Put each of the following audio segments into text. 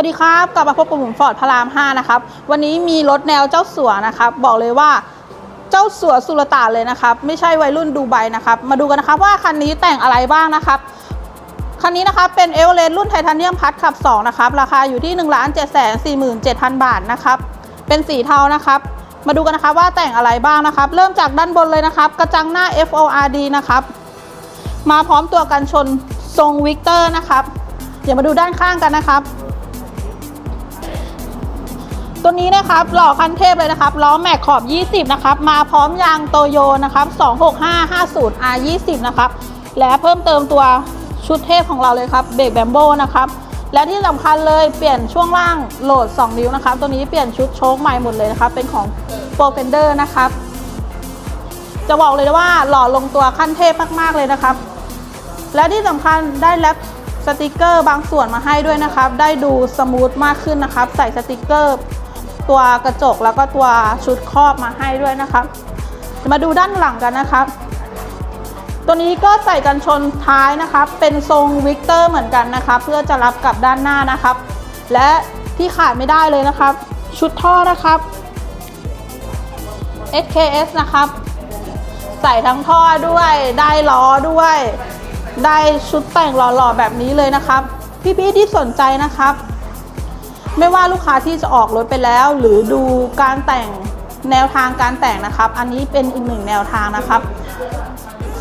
วัสดีครับ กลับมาพบกับผมฟอร์ดพระราม 5 นะครับ วันนี้มีรถแนวเจ้าสัวนะครับ บอกเลยว่าเจ้าสัวสุลต่านเลยนะครับ ไม่ใช่วัยรุ่นดูไบนะครับ มาดูกันนะครับว่าคันนี้แต่งอะไรบ้างนะครับ คันนี้นะครับเป็นเอเวอเรสต์รุ่นไทเทเนียมพัดขับ 2 นะครับ ราคาอยู่ที่ 1 7 4 7 0 0 0 บาทนะครับ เป็นสีเทานะครับ มาดูกันนะครับว่าแต่งอะไรบ้างนะครับ เริ่มจากด้านบนเลยนะครับ กระจังหน้า FORD นะครับ มาพร้อมตัวกันชนทรงวิกเตอร์นะครับ เดี๋ยวมาดูด้านข้างกันนะครับ ตัวนี้นะครับหล่อคันเทพเลยนะครับล้อแม็กขอบ 20 นะครับ มาพร้อมยางโตโยนะครับ 26550 R20 นะครับ และเพิ่มเติมตัวชุดเทพของเราเลยครับเบรกแบมโบนะครับ และที่สำคัญเลยเปลี่ยนช่วงล่างโหลด 2 นิ้วนะครับ ตัวนี้เปลี่ยนชุดโชคใหม่หมดเลยนะครับ เป็นของ p r o f e n d e r นะครับ จะบอกเลยว่าหล่อลงตัวขั้นเทพมากๆเลยนะครับ และที่สำคัญได้แรปสติกเกอร์บางส่วนมาให้ด้วยนะครับ ได้ดูสมูทมากขึ้นนะครับ ใส่สติกเกอร์ ตัวกระจกแล้วก็ตัวชุดครอบมาให้ด้วยนะครับมาดูด้านหลังกันนะครับตัวนี้ก็ใส่กันชนท้ายนะครับเป็นทรงวิกเตอร์เหมือนกันนะครับเพื่อจะรับกับด้านหน้านะครับ และที่ขาดไม่ได้เลยนะครับ ชุดท่อนะครับ SKS นะครับ ใส่ทั้งท่อด้วย ได้ล้อด้วย ได้ชุดแต่งหล่อๆแบบนี้เลยนะครับ พี่ๆที่สนใจนะครับ ไม่ว่าลูกค้าที่จะออกรถไปแล้ว หรือดูการแต่งแนวทางการแต่งนะครับ อันนี้เป็นอีกหนึ่งแนวทางนะครับ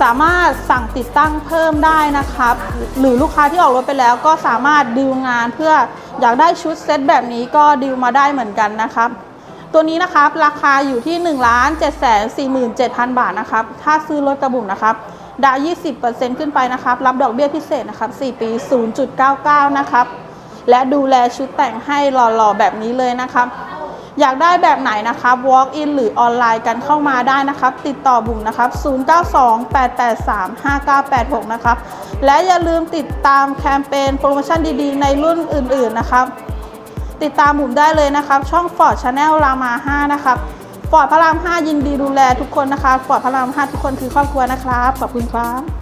สามารถสั่งติดตั้งเพิ่มได้นะครับ หรือลูกค้าที่ออกรถไปแล้ว ก็สามารถดีลงานเพื่ออยากได้ชุดเซตแบบนี้ก็ดีลมาได้เหมือนกันนะครับตัวนี้นะครับราคาอยู่ที่1 7 4 7 0 0 0 บาทนะครับ ถ้าซื้อรถกระบุ่มนะครับดาว20%ขึ้นไปนะครับ รับดอกเบี้ยพิเศษนะครับ 4 ปี 0.99 นะครับ และดูแลชุดแต่งให้หล่อๆแบบนี้เลยนะครับ อยากได้แบบไหนนะครับ walk in หรือออนไลน์กันเข้ามาได้นะครับ ติดต่อบุ๋มนะครับ 0928835986 นะครับ และอย่าลืมติดตามแคมเปญโปรโมชั่นดีๆ ในรุ่นอื่นๆนะครับ ติดตามบุ๋มได้เลยนะครับ ช่อง Ford Channel รามา 5 นะครับฟอร์ดพระราม 5 ยินดีดูแลทุกคนนะคะฟอร์ดพระราม 5 ทุกคนคือครอบครัวนะครับ ขอบคุณครับ